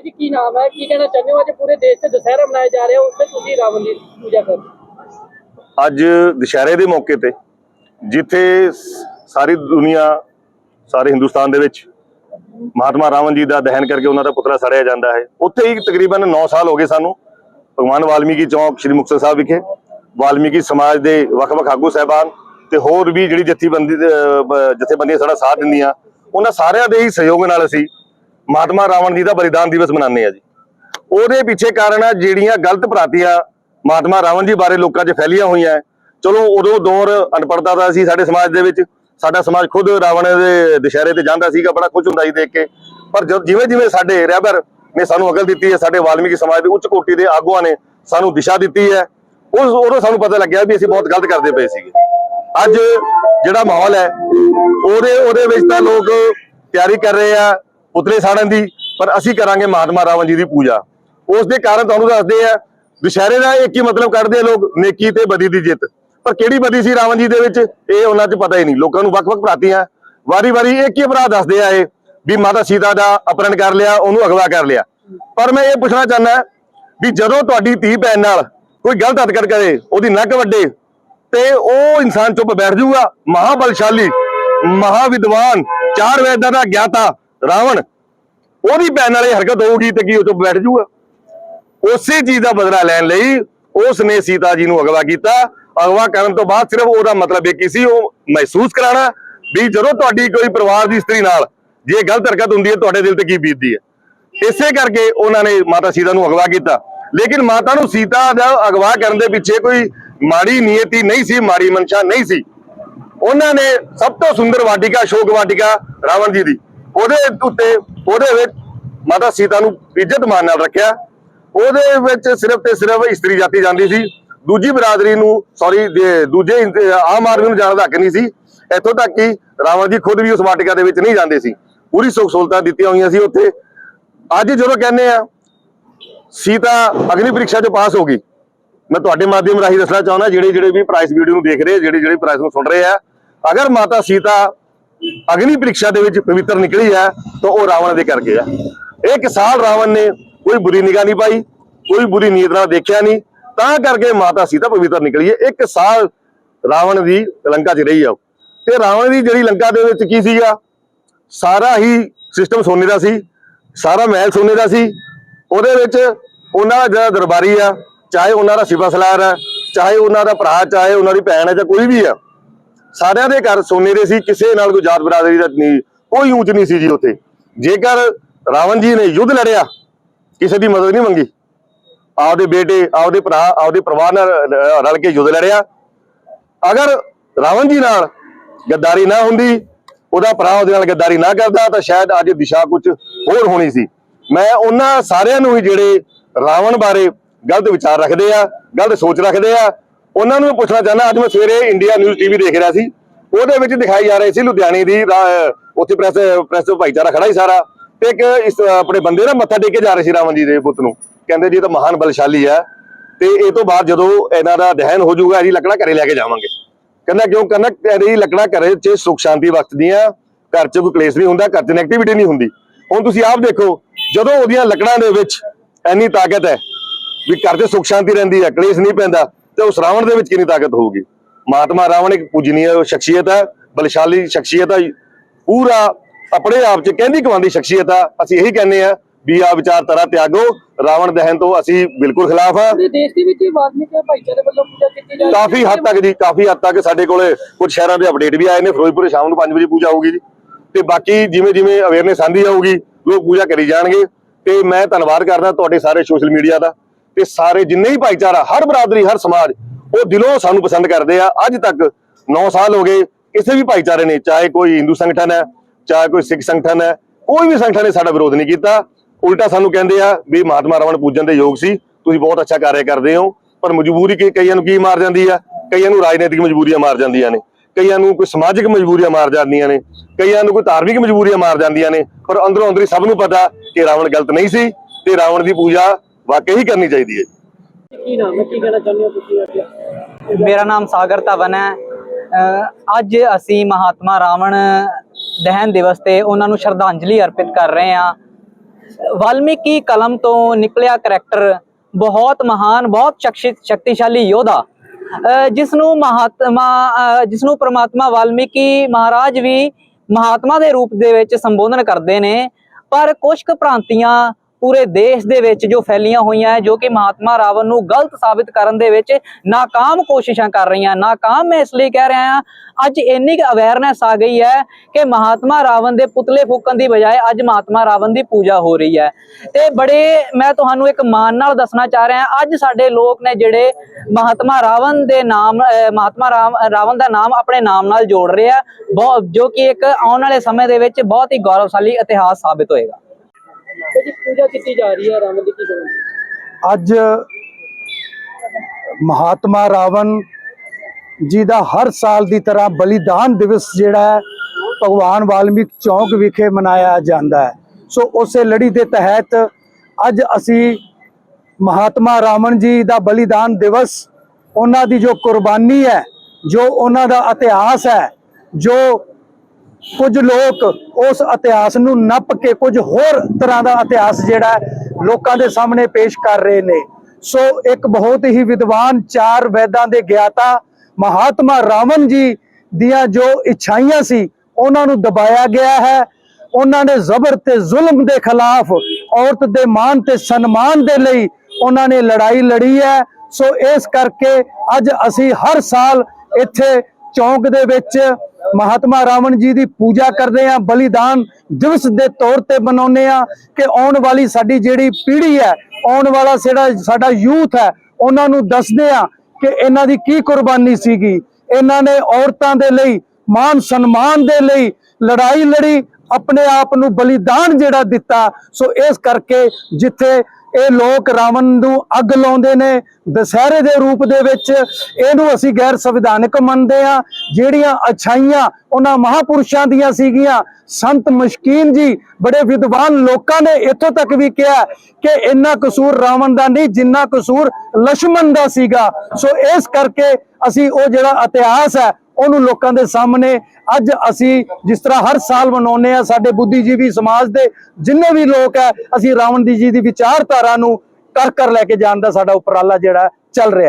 ਜੀ, ਕੀ ਨਾਮ ਹੈ? ਕੀ ਕਹਿਣਾ ਚਾਹੁੰਦੇ ਹੋ? ਅੱਜ ਪੂਰੇ ਦੇਸ਼ 'ਚ ਦੁਸਹਿਰਾ ਮਨਾਇਆ ਜਾ ਰਿਹਾ, ਉੱਥੇ ਤੁਸੀਂ ਰਾਵਣ ਦੀ ਪੂਜਾ ਕਰ ਅੱਜ ਦੁਸ਼ਹਿਰੇ ਦੇ ਮੌਕੇ ਤੇ ਜਿੱਥੇ ਸਾਰੀ ਦੁਨੀਆ, ਸਾਰੇ ਹਿੰਦੁਸਤਾਨ ਦੇ ਵਿੱਚ ਮਹਾਤਮਾ ਰਾਵਣ ਜੀ ਦਾ ਦਹਨ ਕਰਕੇ ਉਹਨਾਂ ਦਾ ਪੁਤਲਾ ਸੜਿਆ ਜਾਂਦਾ ਹੈ। ਉੱਥੇ ਹੀ ਤਕਰੀਬਨ 9 ਸਾਲ ਹੋ ਗਏ ਸਾਨੂੰ। ਭਗਵਾਨ ਵਾਲਮੀਕੀ ਚੌਂਕ ਸ੍ਰੀ ਮੁਕਤਸਰ ਸਾਹਿਬ ਵਿਖੇ, ਵਾਲਮੀਕੀ ਸਮਾਜ ਦੇ ਵੱਖ-ਵੱਖ ਆਗੂ ਸਹਿਬਾਨ ਤੇ ਹੋਰ ਵੀ ਜਿਹੜੀ ਜਥੇਬੰਦੀ ਜਥੇਬੰਦੀਆਂ ਸਾਡਾ ਸਾਥ ਦਿੰਦੀਆਂ, ਉਹਨਾਂ ਸਾਰਿਆਂ ਦੇ ਹੀ ਸਹਿਯੋਗ ਨਾਲ ਅਸੀਂ ਮਹਾਤਮਾ ਰਾਵਣ ਜੀ ਦਾ ਬਲੀਦਾਨ ਦਿਵਸ ਮਨਾਉਂਦੇ ਆ ਜੀ। ਉਹਦੇ ਪਿੱਛੇ ਕਾਰਨ ਆ ਜਿਹੜੀਆਂ ਗਲਤ ਭਰਾਤੀਆਂ ਮਹਾਤਮਾ ਰਾਵਣ ਜੀ ਬਾਰੇ ਲੋਕਾਂ 'ਚ ਫੈਲੀਆਂ ਹੋਈਆਂ। ਚਲੋ ਉਦੋਂ ਦੌਰ ਅਨਪੜਤਾ ਦਾ ਸੀ ਸਾਡੇ ਸਮਾਜ ਦੇ ਵਿੱਚ। ਸਾਡਾ ਸਮਾਜ ਖੁਦ ਰਾਵਣ ਦੇ ਦੁਸ਼ਹਿਰੇ ਤੇ ਜਾਂਦਾ ਸੀਗਾ, ਬੜਾ ਖੁਸ਼ ਹੁੰਦਾ ਸੀ ਦੇਖ ਕੇ। ਪਰ ਜਿਵੇਂ ਜਿਵੇਂ ਸਾਡੇ ਰਹਿਬਰ ਨੇ ਸਾਨੂੰ ਅਕਲ ਦਿੱਤੀ ਹੈ, ਸਾਡੇ ਵਾਲਮੀਕੀ ਸਮਾਜ ਦੇ ਉੱਚ ਕੋਟੀ ਦੇ ਆਗੂਆਂ ਨੇ ਸਾਨੂੰ ਦਿਸ਼ਾ ਦਿੱਤੀ ਹੈ, ਉਸ ਉਦੋਂ ਸਾਨੂੰ ਪਤਾ ਲੱਗਿਆ ਵੀ ਅਸੀਂ ਬਹੁਤ ਗਲਤ ਕਰਦੇ ਪਏ ਸੀਗੇ। ਅੱਜ ਜਿਹੜਾ ਮਾਹੌਲ ਹੈ, ਉਹਦੇ ਉਹਦੇ ਵਿੱਚ ਤਾਂ ਲੋਕ ਤਿਆਰੀ ਕਰ ਰਹੇ ਆ। ਪੁਤਲੇ ਸਾੜਨ ਦੀ, ਪਰ ਅਸੀਂ ਕਰਾਂਗੇ ਮਹਾਤਮਾ ਰਾਵਣ ਜੀ ਦੀ ਪੂਜਾ। ਉਸ ਦੇ ਕਾਰਨ ਤੁਹਾਨੂੰ ਦੱਸਦੇ ਆ, ਦੁਸ਼ਹਿਰੇ ਦਾ ਇੱਕ ਹੀ ਮਤਲਬ ਕੱਢਦੇ ਆ ਲੋਕ? ਨੇਕੀ ਤੇ ਬਦੀ ਦੀ ਜਿੱਤ। ਪਰ ਕਿਹੜੀ ਬਦੀ ਸੀ ਰਾਵਣ ਜੀ ਦੇ ਵਿੱਚ? ਇਹ ਉਹਨਾਂ 'ਚ ਪਤਾ ਹੀ ਨਹੀਂ। ਲੋਕਾਂ ਨੂੰ ਵੱਖ-ਵੱਖ ਭਰਾਤੀਆਂ ਵਾਰੀ-ਵਾਰੀ ਇੱਕ ਹੀ ਅਪਰਾਧ ਦੱਸਦੇ ਆ ਇਹ? ਵੀ ਮਾਤਾ ਸੀਤਾ ਦਾ ਅਪਹਰਣ ਕਰ ਲਿਆ, ਉਹਨੂੰ ਅਗਵਾ ਕਰ ਲਿਆ। ਪਰ ਮੈਂ ਇਹ ਪੁੱਛਣਾ ਚਾਹੁੰਦਾ ਵੀ ਜਦੋਂ ਤੁਹਾਡੀ ਧੀ ਭੈਣ ਨਾਲ ਕੋਈ ਗਲਤ ਹਰਕਤ ਕਰੇ, ਉਹਦੀ ਨੱਕ ਵੱਡੇ, ਤੇ ਉਹ ਇਨਸਾਨ ਚੁੱਪ ਬੈਠ ਜਾਊਗਾ? ਮਹਾਬਲਸ਼ਾਲੀ, ਮਹਾਵਿਦਵਾਨ, ਚਾਰ ਵੇਦਾਂ ਦਾ ਗਿਆਤਾ ਰਾਵਣ ਉਹਦੀ ਭੈਣ ਨਾਲ ਇਹ ਹਰਕਤ ਹੋਊਗੀ ਤੇ ਕੀ ਉਹ ਤੋਂ ਬੈਠ ਜਾਊਗਾ? ਉਸੇ ਚੀਜ਼ ਦਾ ਬਦਲਾ ਲੈਣ ਲਈ ਉਸ ਨੇ ਸੀਤਾ ਜੀ ਨੂੰ ਅਗਵਾ ਕੀਤਾ। ਅਗਵਾ ਕਰਨ ਤੋਂ ਬਾਅਦ ਸਿਰਫ ਉਹਦਾ ਮਤਲਬ ਇਹ ਕੀ ਸੀ, ਉਹ ਮਹਿਸੂਸ ਕਰਾਣਾ ਵੀ ਜਦੋਂ ਤੁਹਾਡੀ ਕੋਈ ਪਰਿਵਾਰ ਦੀ ਇਸਤਰੀ ਨਾਲ ਜੇ ਗਲਤ ਹਰਕਤ ਹੁੰਦੀ ਹੈ, ਤੁਹਾਡੇ ਦਿਲ ਤੇ ਕੀ ਬੀਤਦੀ ਹੈ? ਇਸੇ ਕਰਕੇ ਉਹਨਾਂ ਨੇ ਮਾਤਾ ਸੀਤਾ ਨੂੰ ਅਗਵਾ ਕੀਤਾ। ਲੇਕਿਨ ਮਾਤਾ ਨੂੰ ਸੀਤਾ ਦਾ ਅਗਵਾ ਕਰਨ ਦੇ ਪਿੱਛੇ ਕੋਈ ਮਾੜੀ ਨੀਅਤੀ ਨਹੀਂ ਸੀ, ਮਾੜੀ ਮਨਸ਼ਾ ਨਹੀਂ ਸੀ। ਉਹਨਾਂ ਨੇ ਸਭ ਤੋਂ ਸੁੰਦਰ ਵਾਟਿਕਾ ਸ਼ੋਕ ਵਾਟਿਕਾ ਰਾਵਣ ਜੀ ਦੀ। ਉਹਦੇ ਉੱਤੇ, ਉਹਦੇ ਵਿੱਚ ਮਾਤਾ ਸੀਤਾ ਨੂੰ ਇੱਜ਼ਤ ਮਾਨ ਨਾਲ ਰੱਖਿਆ। ਉਹਦੇ ਵਿੱਚ ਸਿਰਫ ਤੇ ਸਿਰਫ ਇਸਤਰੀ ਜਾਤੀ ਜਾਂਦੀ ਸੀ। ਦੂਜੀ ਬਰਾਦਰੀ ਨੂੰ ਸੌਰੀ ਦੂਜੇ ਆਮ ਆਦਮੀ ਨੂੰ ਜਾਣ ਦਾ ਹੱਕ ਨਹੀਂ ਸੀ। ਇੱਥੋਂ ਤੱਕ ਕਿ ਰਾਵਣ ਜੀ ਖੁਦ ਵੀ ਉਸ ਵਾਟਿਕਾ ਦੇ ਵਿੱਚ ਨਹੀਂ ਜਾਂਦੇ ਸੀ। ਪੂਰੀ ਸੁੱਖ ਸਹੂਲਤਾਂ ਦਿੱਤੀਆਂ ਹੋਈਆਂ ਸੀ ਉੱਥੇ। ਅੱਜ ਜਦੋਂ ਕਹਿੰਦੇ ਆ, ਸੀਤਾ ਅਗਨੀ ਪ੍ਰੀਖਿਆ 'ਚ ਪਾਸ ਹੋ ਗਈ। ਮੈਂ ਤੁਹਾਡੇ ਮਾਧਿਅਮ ਰਾਹੀਂ ਦੱਸਣਾ ਚਾਹੁੰਦਾ ਜਿਹੜੇ ਜਿਹੜੇ ਵੀ ਪ੍ਰਾਈਸ ਵੀਡੀਓ ਨੂੰ ਦੇਖ ਰਹੇ ਜਿਹੜੇ ਜਿਹੜੇ ਪ੍ਰਾਈਸ ਨੂੰ ਸੁਣ ਰਹੇ ਆ। ਅਗਰ ਮਾਤਾ ਸੀਤਾ ਅਗਨੀ ਪ੍ਰੀਖਿਆ ਦੇ ਵਿੱਚ ਪਵਿੱਤਰ ਨਿਕਲੀ ਹੈ, ਤਾਂ ਉਹ ਰਾਵਣ ਦੇ ਕਰਕੇ ਹੈ ਇੱਕ ਸਾਲ ਰਾਵਣ ਨੇ ਕੋਈ ਬੁਰੀ ਨਿਗਾਹ ਨਹੀਂ ਪਾਈ, ਕੋਈ ਬੁਰੀ ਨੀਅਤ ਨਾਲ ਦੇਖਿਆ ਨਹੀਂ, ਤਾਂ ਕਰਕੇ ਮਾਤਾ ਸੀਤਾ ਪਵਿੱਤਰ ਨਿਕਲੀ ਹੈ। ਇੱਕ ਸਾਲ ਰਾਵਣ ਦੀ ਲੰਕਾ 'ਚ ਰਹੀ ਆ ਉਹ। ਤੇ ਰਾਵਣ ਦੀ ਜਿਹੜੀ ਲੰਕਾ ਦੇ ਵਿੱਚ ਕੀ ਸੀਗਾ? ਸਾਰਾ ਹੀ ਸਿਸਟਮ ਸੋਨੇ ਦਾ ਸੀ, ਸਾਰਾ ਮਹਿਲ ਸੋਨੇ ਦਾ ਸੀ। ਉਹਦੇ ਵਿੱਚ ਉਹਨਾਂ ਦਾ ਜਿਹੜਾ ਦਰਬਾਰੀ ਆ, ਚਾਹੇ ਉਹਨਾਂ ਦਾ ਸਿਵਾ ਸਲਾਰ ਹੈ ਚਾਹੇ ਉਹਨਾਂ ਦਾ ਭਰਾ, ਚਾਹੇ ਉਹਨਾਂ ਦੀ ਭੈਣ ਹੈ ਜਾਂ ਕੋਈ ਵੀ ਆ ਸਾਰਿਆਂ ਦੇ ਘਰ ਸੋਨੇ ਦੇ ਸੀ, ਕਿਸੇ ਨਾਲ ਕੋਈ ਜਾਤ ਬਰਾਦਰੀ ਦਾ ਨਹੀਂ, ਕੋਈ ਊਂਚ ਨਹੀਂ ਸੀ ਜੀ ਉੱਥੇ। ਜੇਕਰ ਰਾਵਣ ਜੀ ਨੇ ਯੁੱਧ ਲੜਿਆ, ਕਿਸੇ ਦੀ ਮਦਦ ਨਹੀਂ ਮੰਗੀ। ਆਪਦੇ ਬੇਟੇ, ਆਪਦੇ ਭਰਾ, ਆਪਦੇ ਪਰਿਵਾਰ ਨਾਲ ਰਲ ਕੇ ਯੁੱਧ ਲੜਿਆ। ਅਗਰ ਰਾਵਣ ਜੀ ਨਾਲ ਗੱਦਾਰੀ ਨਾ ਹੁੰਦੀ, ਉਹਦਾ ਭਰਾ ਉਹਦੇ ਨਾਲ ਗੱਦਾਰੀ ਨਾ ਕਰਦਾ, ਤਾਂ ਸ਼ਾਇਦ ਅੱਜ ਦਿਸ਼ਾ ਕੁਝ ਹੋਰ ਹੋਣੀ ਸੀ। ਮੈਂ ਉਹਨਾਂ ਸਾਰਿਆਂ ਨੂੰ ਹੀ ਜਿਹੜੇ ਰਾਵਣ ਬਾਰੇ ਗਲਤ ਵਿਚਾਰ ਰੱਖਦੇ ਆ, ਗਲਤ ਸੋਚ ਰੱਖਦੇ ਆ ਉਹਨਾਂ ਨੂੰ ਪੁੱਛਣਾ ਚਾਹੁੰਦਾ, ਅੱਜ ਮੈਂ ਸਵੇਰੇ ਇੰਡੀਆ ਨਿਊਜ਼ ਟੀਵੀ ਦੇਖ ਰਿਹਾ ਸੀ। ਉਹਦੇ ਵਿੱਚ ਦਿਖਾਈ ਜਾ ਰਹੀ ਸੀ ਲੁਧਿਆਣੇ ਦੀ ਉੱਥੇ ਪ੍ਰੈਸ ਪ੍ਰੈਸ ਭਾਈਚਾਰਾ ਖੜਾ ਹੀ ਸਾਰਾ। ਤੇ ਇੱਕ ਇਸ, ਆਪਣੇ ਬੰਦੇ ਨਾ ਮੱਥਾ ਟੇਕ ਕੇ ਜਾ ਰਹੇ ਸੀ ਰਾਵਣ ਜੀ ਦੇ ਪੁੱਤ ਨੂੰ। ਕਹਿੰਦੇ ਜੀ ਤਾਂ ਮਹਾਨ ਬਲਸ਼ਾਲੀ ਹੈ। ਤੇ ਇਹ ਤੋਂ ਬਾਅਦ ਜਦੋਂ ਇਹਨਾਂ ਦਾ ਦਹਨ ਹੋ ਜਾਊਗਾ, ਇਹਦੀ ਲੱਕੜਾਂ ਘਰੇ ਲੈ ਕੇ ਜਾਵਾਂਗੇ। ਕਹਿੰਦਾ ਕਿਉਂ? ਕਹਿੰਦਾ ਇਹਦੀ ਲੱਕੜਾਂ ਘਰੇ 'ਚ ਸੁਖ ਸ਼ਾਂਤੀ ਵਕਤਦੀਆਂ ਘਰ 'ਚ ਕੋਈ ਕਲੇਸ਼ ਨਹੀਂ ਹੁੰਦਾ, ਘਰ 'ਚ ਨੈਗੇਟਿਵਿਟੀ ਨਹੀਂ ਹੁੰਦੀ। ਹੁਣ ਤੁਸੀਂ ਆਪ ਦੇਖੋ, ਜਦੋਂ ਉਹਦੀਆਂ ਲੱਕੜਾਂ ਦੇ ਵਿੱਚ ਇੰਨੀ ਤਾਕਤ ਹੈ, ਵੀ ਘਰ 'ਚ ਸੁੱਖ ਸ਼ਾਂਤੀ ਰਹਿੰਦੀ ਹੈ, ਕਲੇਸ਼ ਨਹੀਂ ਪੈਂਦਾ ਤੇ ਉਸ ਰਾਵਣ ਦੇ ਵਿੱਚ ਕਿੰਨੀ ਤਾਕਤ ਹੋਊਗੀ? ਮਹਾਤਮਾ ਰਾਵਣ ਇੱਕ ਪੂਜਨੀय ਸ਼ਖਸੀਅਤ ਹੈ ਬਲਸ਼ਾਲੀ ਸ਼ਖਸੀਅਤ ਹੈ ਪੂਰਾ ਆਪਣੇ ਆਪ 'ਚ ਕਹਿੰਦੀ ਕਵਾਂਦੀ ਸ਼ਖਸੀਅਤ ਆ। ਅਸੀਂ ਇਹੀ ਕਹਿੰਦੇ ਆ ਵੀ ਆ ਵਿਚਾਰਧਾਰਾ ਤਿਆਗੋ ਰਾਵਣ ਦਹਨ ਤੋਂ ਅਸੀਂ ਬਿਲਕੁਲ ਖਿਲਾਫ ਆ। ਪੂਰੇ ਦੇਸ਼ ਦੇ ਵਿੱਚ ਵਾਲਮੀਕੀ ਭਾਈਚਾਰੇ ਵੱਲੋਂ ਪੂਜਾ ਕੀਤੀ ਜਾ ਰਹੀ ਹੈ। ਕਾਫੀ ਹੱਦ ਤੱਕ ਜੀ ਕਾਫੀ ਹੱਦ ਤੱਕ ਸਾਡੇ ਕੋਲੇ ਕੁਝ ਸ਼ਹਿਰਾਂ ਦੇ ਅਪਡੇਟ ਵੀ ਆਏ ਨੇ। ਫਿਰੋਜ਼ਪੁਰ ਸ਼ਾਮ ਨੂੰ 5 ਵਜੇ ਪੂਜਾ ਹੋਊਗੀ ਜੀ। ਤੇ ਬਾਕੀ ਜਿਵੇਂ ਜਿਵੇਂ ਅਵੇਅਰਨੈਸ ਆਂਦੀ ਜਾਊਗੀ ਲੋਕ ਪੂਜਾ ਕਰੀ ਜਾਣਗੇ। ਤੇ ਮੈਂ ਧੰਨਵਾਦ ਕਰਦਾ ਤੁਹਾਡੇ ਸਾਰੇ ਸੋਸ਼ਲ ਮੀਡੀਆ ਦਾ। ਤੇ ਸਾਰੇ ਜਿੰਨੇ ਵੀ ਭਾਈਚਾਰਾ, ਹਰ ਬਰਾਦਰੀ, ਹਰ ਸਮਾਜ, ਉਹ ਦਿਲੋਂ ਸਾਨੂੰ ਪਸੰਦ ਕਰਦੇ ਆ। ਅੱਜ ਤੱਕ 9 ਸਾਲ ਹੋ ਗਏ, ਕਿਸੇ ਵੀ ਭਾਈਚਾਰੇ ਨੇ, ਚਾਹੇ ਕੋਈ ਹਿੰਦੂ ਸੰਗਠਨ ਹੈ, ਚਾਹੇ ਕੋਈ ਸਿੱਖ ਸੰਗਠਨ ਹੈ, ਕੋਈ ਵੀ ਸੰਗਠਨ ਨੇ ਸਾਡਾ ਵਿਰੋਧ ਨਹੀਂ ਕੀਤਾ। ਉਲਟਾ ਸਾਨੂੰ ਕਹਿੰਦੇ ਆ ਵੀ ਮਹਾਤਮਾ ਰਾਵਣ ਪੂਜਨ ਦੇ ਯੋਗ ਸੀ, ਤੁਸੀਂ ਬਹੁਤ ਅੱਛਾ ਕਾਰਜ ਕਰਦੇ ਹੋ, ਪਰ ਮਜਬੂਰੀ ਕਿ ਕਈਆਂ ਨੂੰ ਕੀ ਮਾਰ ਜਾਂਦੀ ਆ? ਕਈਆਂ ਨੂੰ ਰਾਜਨੀਤਿਕ ਮਜਬੂਰੀਆਂ ਮਾਰ ਜਾਂਦੀਆਂ ਨੇ, ਕਈਆਂ ਨੂੰ ਕੋਈ ਸਮਾਜਿਕ ਮਜਬੂਰੀਆਂ ਮਾਰ ਜਾਂਦੀਆਂ ਨੇ, ਕਈਆਂ ਨੂੰ ਕੋਈ ਧਾਰਮਿਕ ਮਜਬੂਰੀਆਂ ਮਾਰ ਜਾਂਦੀਆਂ ਨੇ, ਪਰ ਅੰਦਰੋਂ ਅੰਦਰੀ ਸਭ ਨੂੰ ਪਤਾ ਕਿ ਰਾਵਣ ਗਲਤ ਨਹੀਂ ਸੀ, ਤੇ ਰਾਵਣ ਦੀ ਪੂਜਾ ਵਾਕਈ ਹੀ ਕਰਨੀ ਚਾਹੀਦੀ ਹੈ ਕੀ ਨਾਮ ਹੈ? ਕੀ ਕਹਿਣਾ ਚਾਹੁੰਦੇ ਹੋ ਤੁਸੀਂ ਅੱਜ? ਮੇਰਾ ਨਾਮ ਸਾਗਰ ਧਵਨ ਹੈ। ਅੱਜ ਅਸੀਂ ਮਹਾਤਮਾ ਰਾਵਣ ਦਹਨ ਦਿਵਸ ਤੇ ਉਹਨਾਂ ਨੂੰ ਸ਼ਰਧਾਂਜਲੀ ਅਰਪਿਤ ਕਰ ਰਹੇ ਹਾਂ। ਵਾਲਮੀਕੀ ਕਲਮ ਤੋਂ ਨਿਕਲਿਆ ਕਰੈਕਟਰ ਬਹੁਤ ਮਹਾਨ ਬਹੁਤ ਸ਼ਕਤੀਸ਼ਾਲੀ ਯੋਧਾ। ਜਿਸ ਨੂੰ ਮਹਾਤਮਾ ਜਿਸ ਨੂੰ ਪ੍ਰਮਾਤਮਾ ਵਾਲਮੀਕੀ ਮਹਾਰਾਜ ਵੀ ਮਹਾਤਮਾ ਦੇ ਰੂਪ ਦੇ ਵਿੱਚ ਸੰਬੋਧਨ ਕਰਦੇ ਨੇ ਪਰ ਕੁਝ ਕੁ ਭ੍ਰਾਂਤੀਆਂ ਪੂਰੇ ਦੇਸ਼ ਦੇ ਵਿੱਚ ਜੋ ਫੈਲੀਆਂ ਹੋਈਆਂ ਹੈ, ਜੋ ਕਿ ਮਹਾਤਮਾ ਰਾਵਣ ਨੂੰ ਗਲਤ ਸਾਬਿਤ ਕਰਨ ਦੇ ਵਿੱਚ ਨਾਕਾਮ ਕੋਸ਼ਿਸ਼ਾਂ ਕਰ ਰਹੀਆਂ, ਨਾਕਾਮ ਮੈਂ ਇਸ ਲਈ ਕਹਿ ਰਿਹਾ ਹਾਂ, ਅੱਜ ਇੰਨੀ ਕੁ ਅਵੇਅਰਨੈਸ ਆ ਗਈ ਹੈ ਕਿ ਮਹਾਤਮਾ ਰਾਵਣ ਦੇ ਪੁਤਲੇ ਫੂਕਣ ਦੀ ਬਜਾਏ ਅੱਜ ਮਹਾਤਮਾ ਰਾਵਣ ਦੀ ਪੂਜਾ ਹੋ ਰਹੀ ਹੈ। ਤੇ ਬੜੇ ਮੈਂ ਤੁਹਾਨੂੰ ਇੱਕ ਮਾਨ ਨਾਲ ਦੱਸਣਾ ਚਾਹ ਰਿਹਾ ਅੱਜ ਸਾਡੇ ਲੋਕ ਨੇ ਜਿਹੜੇ ਮਹਾਤਮਾ ਰਾਵਣ ਦੇ ਨਾਮ ਮਹਾਤਮਾ ਰਾਮ ਰਾਵਣ ਦਾ ਨਾਮ ਆਪਣੇ ਨਾਮ ਨਾਲ ਜੋੜ ਰਹੇ ਆ ਬਹੁਤ ਜੋ ਕਿ ਇੱਕ ਆਉਣ ਵਾਲੇ ਸਮੇਂ ਦੇ ਵਿੱਚ ਬਹੁਤ ਹੀ ਗੌਰਵਸ਼ਾਲੀ ਇਤਿਹਾਸ ਸਾਬਿਤ ਹੋਏਗਾ। ਤੇ ਜੀ ਪੂਜਾ ਕੀਤੀ ਜਾ ਰਹੀ ਹੈ ਰਾਵਣ ਦੀ ਕੀ ਕਹੋਗੇ ਅੱਜ ਮਹਾਤਮਾ ਰਾਵਣ ਜੀ ਦਾ ਹਰ ਸਾਲ ਦੀ ਤਰ੍ਹਾਂ ਬਲੀਦਾਨ ਦਿਵਸ ਜਿਹੜਾ ਹੈ, ਭਗਵਾਨ ਵਾਲਮੀਕ ਚੌਂਕ ਵਿਖੇ ਮਨਾਇਆ ਜਾਂਦਾ ਹੈ। ਸੋ ਉਸੇ ਲੜੀ ਦੇ ਤਹਿਤ ਅੱਜ ਅਸੀਂ ਮਹਾਤਮਾ ਰਾਵਣ ਜੀ ਦਾ ਬਲੀਦਾਨ ਦਿਵਸ, ਉਹਨਾਂ ਦੀ ਜੋ ਕੁਰਬਾਨੀ ਹੈ, ਜੋ ਉਹਨਾਂ ਦਾ ਇਤਿਹਾਸ ਹੈ, ਜੋ ਕੁਝ ਲੋਕ ਉਸ ਇਤਿਹਾਸ ਨੂੰ ਨੱਪ ਕੇ ਕੁਝ ਹੋਰ ਤਰ੍ਹਾਂ ਦਾ ਇਤਿਹਾਸ ਜਿਹੜਾ ਲੋਕਾਂ ਦੇ ਸਾਹਮਣੇ ਪੇਸ਼ ਕਰ ਰਹੇ ਨੇ। ਸੋ ਇੱਕ ਬਹੁਤ ਹੀ ਵਿਦਵਾਨ ਚਾਰ ਵੈਦਾਂ ਦੇ ਗਿਆਤਾ ਮਹਾਤਮਾ ਰਾਵਣ ਜੀ ਦੀਆਂ ਜੋ ਇੱਛਾਈਆਂ ਸੀ, ਉਹਨਾਂ ਨੂੰ ਦਬਾਇਆ ਗਿਆ ਹੈ। ਉਹਨਾਂ ਨੇ ਜ਼ਬਰ ਤੇ ਜ਼ੁਲਮ ਦੇ ਖਿਲਾਫ ਔਰਤ ਦੇ ਮਾਨ ਤੇ ਸਨਮਾਨ ਦੇ ਲਈ ਉਹਨਾਂ ਨੇ ਲੜਾਈ ਲੜੀ ਹੈ। ਸੋ ਇਸ ਕਰਕੇ ਅੱਜ ਅਸੀਂ ਹਰ ਸਾਲ ਇੱਥੇ ਚੌਂਕ ਦੇ ਵਿੱਚ ਮਹਾਤਮਾ ਰਾਵਣ ਜੀ ਦੀ ਪੂਜਾ ਕਰਦੇ ਆ ਬਲੀਦਾਨ ਦਿਵਸ ਦੇ ਤੌਰ ਤੇ ਮਨਾਉਂਦੇ ਆ ਕਿ ਆਉਣ ਵਾਲੀ ਸਾਡੀ ਜਿਹੜੀ ਪੀੜ੍ਹੀ ਹੈ, ਆਉਣ ਵਾਲਾ ਜਿਹੜਾ ਸਾਡਾ ਯੂਥ ਹੈ, ਉਹਨਾਂ ਨੂੰ ਦੱਸਦੇ ਆ ਕਿ ਇਹਨਾਂ ਦੀ ਕੀ ਕੁਰਬਾਨੀ ਸੀਗੀ। ਇਹਨਾਂ ਨੇ ਔਰਤਾਂ ਦੇ ਲਈ ਮਾਨ ਸਨਮਾਨ ਦੇ ਲਈ ਲੜਾਈ ਲੜੀ, ਆਪਣੇ ਆਪ ਨੂੰ ਬਲੀਦਾਨ ਜਿਹੜਾ ਦਿੱਤਾ। ਸੋ ਇਸ ਕਰਕੇ ਜਿੱਥੇ ਇਹ ਲੋਕ ਰਾਵਣ ਨੂੰ ਅੱਗ ਲਾਉਂਦੇ ਨੇ, ਦਸਹਿਰੇ ਦੇ ਰੂਪ ਦੇ ਵਿੱਚ ਇਹਨੂੰ ਅਸੀਂ ਗੈਰ ਸੰਵਿਧਾਨਕ ਮੰਨਦੇ ਆ ਜਿਹੜੀਆਂ ਅਛਾਈਆਂ ਉਹਨਾਂ ਮਹਾਪੁਰਸ਼ਾਂ ਦੀਆਂ ਸੀਗੀਆਂ। ਸੰਤ ਮਸ਼ਕੀਨ ਜੀ ਬੜੇ ਵਿਦਵਾਨ ਲੋਕਾਂ ਨੇ ਇੱਥੋਂ ਤੱਕ ਵੀ ਕਿਹਾ ਕਿ ਇੰਨਾ ਕਸੂਰ ਰਾਵਣ ਦਾ ਨਹੀਂ, ਜਿੰਨਾ ਕਸੂਰ ਲక్ష్మణ ਦਾ ਸੀਗਾ। ਸੋ ਇਸ ਕਰਕੇ ਅਸੀਂ ਉਹ ਜਿਹੜਾ ਇਤਿਹਾਸ ਹੈ, ਉਹਨੂੰ ਲੋਕਾਂ ਦੇ ਸਾਹਮਣੇ ਅੱਜ ਅਸੀਂ ਜਿਸ ਤਰ੍ਹਾਂ ਹਰ ਸਾਲ ਮਨਾਉਂਦੇ ਆ ਸਾਡੇ ਬੁੱਧੀਜੀਵੀ ਸਮਾਜ ਦੇ ਜਿੰਨੇ ਵੀ ਲੋਕ ਹੈ, ਅਸੀਂ ਰਾਵਣ ਦੀ ਜੀ ਦੀ ਵਿਚਾਰਧਾਰਾ ਨੂੰ ਕਰ ਕਰ ਲੈ ਕੇ ਜਾਣ ਦਾ ਸਾਡਾ ਉਪਰਾਲਾ ਜਿਹੜਾ ਚੱਲ ਰਿਹਾ ਹੈ।